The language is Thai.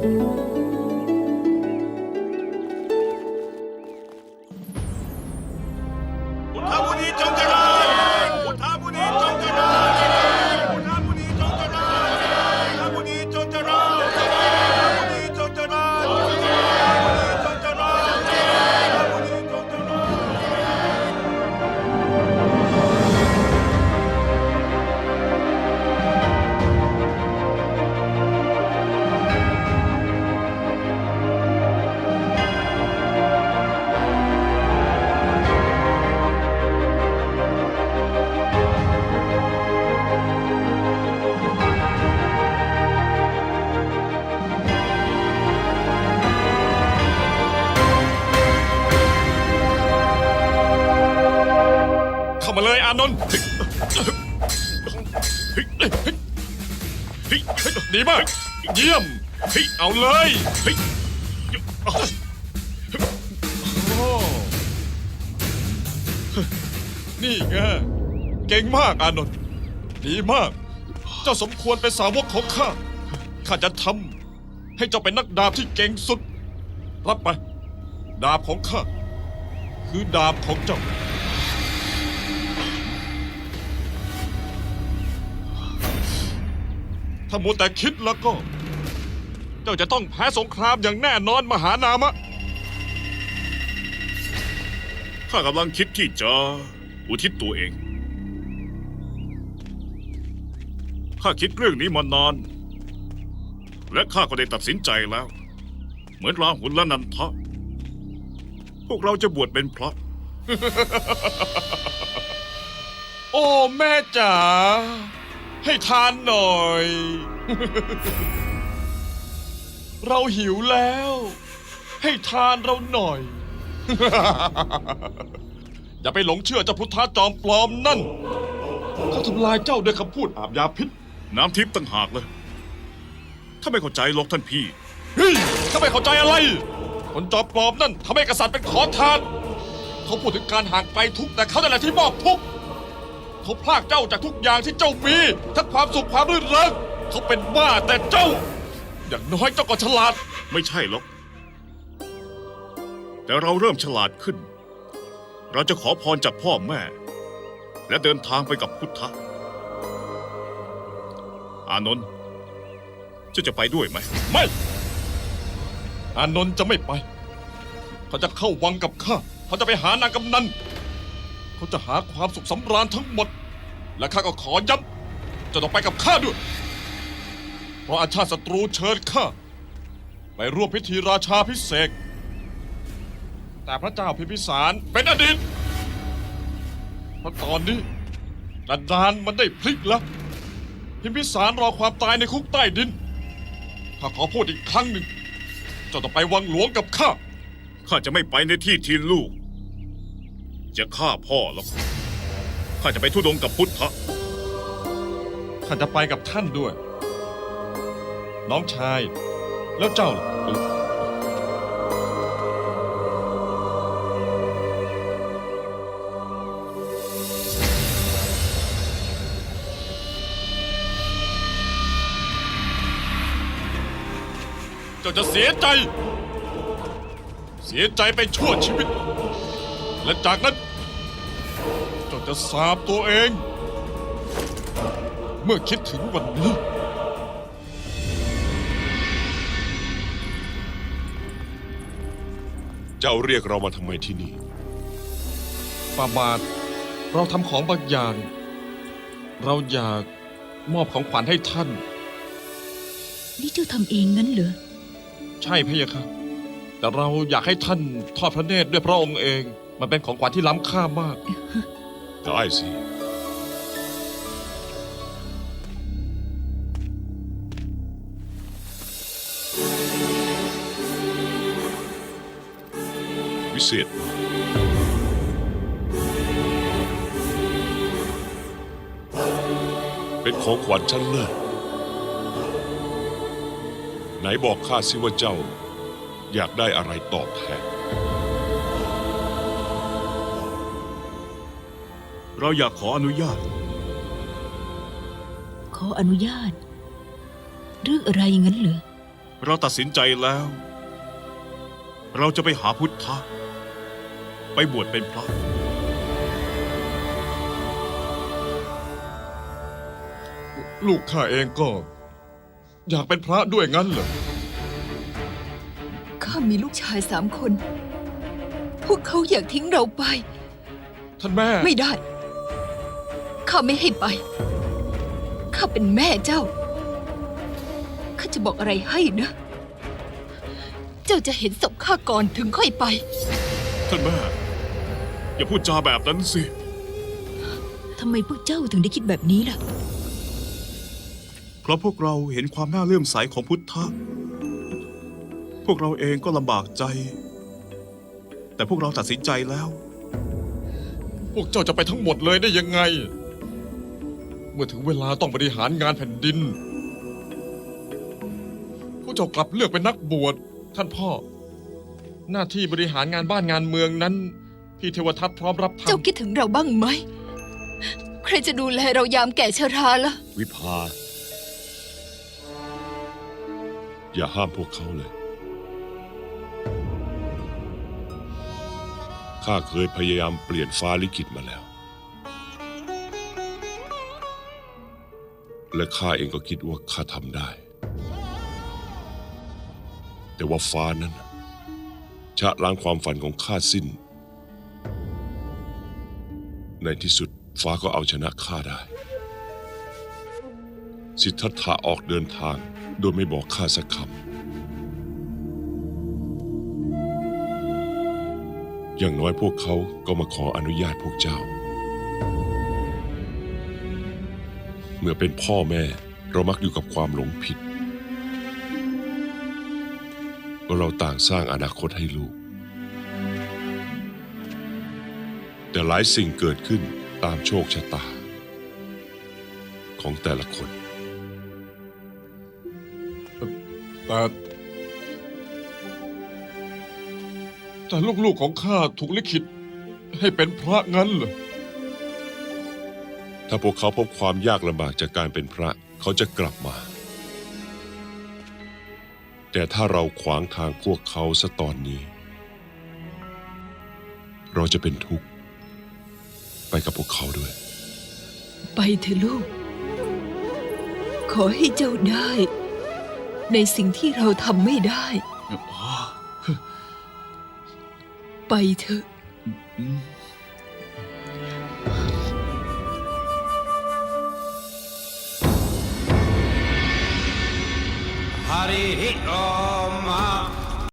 พุ อานนท์ดีมาก เยี่ยมเอาเลยนี่ไงเก่งมากอานนท์ดีมาก เจ้าสมควรเป็นสาวกของข้า ข้าจะทำให้เจ้าเป็นนักดาบที่เก่งสุด รับไป ดาบของข้า คือดาบของเจ้า ถ้ามัวแต่คิดแล้วก็ เจ้าจะต้องแพ้สงครามอย่างแน่นอนมหานามะ ข้ากำลังคิดที่จะอุทิศตัวเอง ข้าคิดเรื่องนี้มานาน และข้าก็ได้ตัดสินใจแล้ว เหมือนราหุลและนันทะ พวกเราจะบวชเป็นพระ โอ้แม่จ๋า ให้ทานหน่อย เราหิวแล้ว ให้ทานเราหน่อย อย่าไปหลงเชื่อเจ้าพุทธจอมปลอมนั่น เขาทำลายเจ้าด้วยคำพูดอาบยาพิษ น้ำทิพย์ต่างหากเลย ถ้าไม่เข้าใจหรอกท่านพี่ เฮ้ยถ้าไม่เข้าใจอะไร คนจอมปลอมนั่นทำให้กษัตริย์เป็นขอทาน เขาพูดถึงการห่างไกลทุกข์แต่เขาแต่นแหละที่มอบทุกข์ เขาพลากเจ้าจากทุกอย่างที่เจ้ามี ทั้งความสุขความรื่นเริงเขาเป็นบ้าแต่เจ้า อย่างน้อยเจ้าก็ฉลาด ไม่ใช่หรอก แต่เราเริ่มฉลาดขึ้น เราจะขอพรจากพ่อแม่ และเดินทางไปกับพุทธะ อานนท์เจะจะไปด้วยไหม ไม่ อานนท์จะไม่ไป เขาจะเข้าวังกับข้า เขาจะไปหานางกำนัน เขาจะหาความสุขสำราญทั้งหมด และข้าก็ขอย้ำจะต้องไปกับข้าด้วย เพราะอาชาติศัตรูเชิญข้าไปร่วมพิธีราชาพิเศษกแต่พระเจ้าพิมพิสารเป็นอดีตเพราะตอนนี้ดันดานมันได้พลิกแล้วพิมพิสารรอความตายในคุกใต้ดินข้าขอพูดอีกครั้งหนึ่งเจ้าต้องไปวังหลวงกับข้า ข้าจะไม่ไปในที่ที่ลูก จะฆ่าพ่อหรอก ข้าจะไปทุดงค์กับพุทธะข้าจะไปกับท่านด้วย น้องชาย แล้วเจ้าล่ะเออเจ้าจะเสียใจ เสียใจไปชั่วชีวิต และจากนั้นเจ้าจะสาบตัวเอง เมื่อคิดถึงวันนี้ เจ้าเรียกเรามาทำไมที่นี่ฟาบาท เราทำของบางอย่าง เราอยากมอบของขวัญให้ท่าน นี่เจ้าทำเองงั้นเหรอ ใช่พะยะค่ะ แต่เราอยากให้ท่านทอดพระเนตรด้วยพระองค์เอง มันเป็นของขวัญที่ล้ำค่ามาก ได้สิ วิเศษมากเป็นของขวัญชั้นเลิศไหนบอกข้าสิว่าเจ้า อยากได้อะไรตอบแทน เราอยากขออนุญาต ขออนุญาต เรื่องอะไรงั้นเหรอ เราตัดสินใจแล้ว เราจะไปหาพุทธะ ไปบวชเป็นพระ ลูกข้าเองก็ อยากเป็นพระด้วยงั้นเหรอ ข้ามีลูกชายสามคน พวกเขาอยากทิ้งเราไป ท่านแม่ ไม่ได้ ข้าไม่ให้ไป ข้าเป็นแม่เจ้า ข้าจะบอกอะไรให้นะ เจ้าจะเห็นศพข้าก่อนถึงค่อยไป ท่านแม่ อย่าพูดจาแบบนั้นสิ ทำไมพวกเจ้าถึงได้คิดแบบนี้ล่ะ เพราะพวกเราเห็นความน่าเลื่อมใสของพุทธะ พวกเราเองก็ลำบากใจ แต่พวกเราตัดสินใจแล้ว พวกเจ้าจะไปทั้งหมดเลยได้ยังไงเมื่อถึงเวลาต้องบริหารงานแผ่นดินพวกเจ้ากลับเลือกเป็นนักบวช ท่านพ่อ หน้าที่บริหารงานบ้านงานเมืองนั้น พี่เทวทัตพร้อมรับเจ้าทำคิดถึงเราบ้างไหม ใครจะดูแลเรายามแก่ชราล่ะ วิภา อย่าห้ามพวกเขาเลย ข้าเคยพยายามเปลี่ยนฟ้าลิขิตมาแล้ว และข้าเองก็คิดว่าข้าทำได้ แต่ว่าฟ้านั้น ชะล้างความฝันของข้าสิ้น ในที่สุดฟ้าก็เอาชนะข้าได้ สิทธัตถะออกเดินทางโดยไม่บอกข้าสักคำ อย่างน้อยพวกเขาก็มาขออนุญาตพวกเจ้า เมื่อเป็นพ่อแม่เรามักอยู่กับความหลงผิดว่าเราต่างสร้างอนาคตให้ลูก แต่หลายสิ่งเกิดขึ้นตามโชคชะตา ของแต่ละคน แต่แต่ลูกๆของข้าถูกลิขิตให้เป็นพระงั้นเหรอ ถ้าพวกเขาพบความยากลำบากจากการเป็นพระเขาจะกลับมา แต่ถ้าเราขวางทางพวกเขาซะตอนนี้ เราจะเป็นทุกข์ ไปกับพวกเขาด้วย ไปเถอะลูก ขอให้เจ้าได้ ในสิ่งที่เราทำไม่ได้ ไปเถอะ हरिः ओम्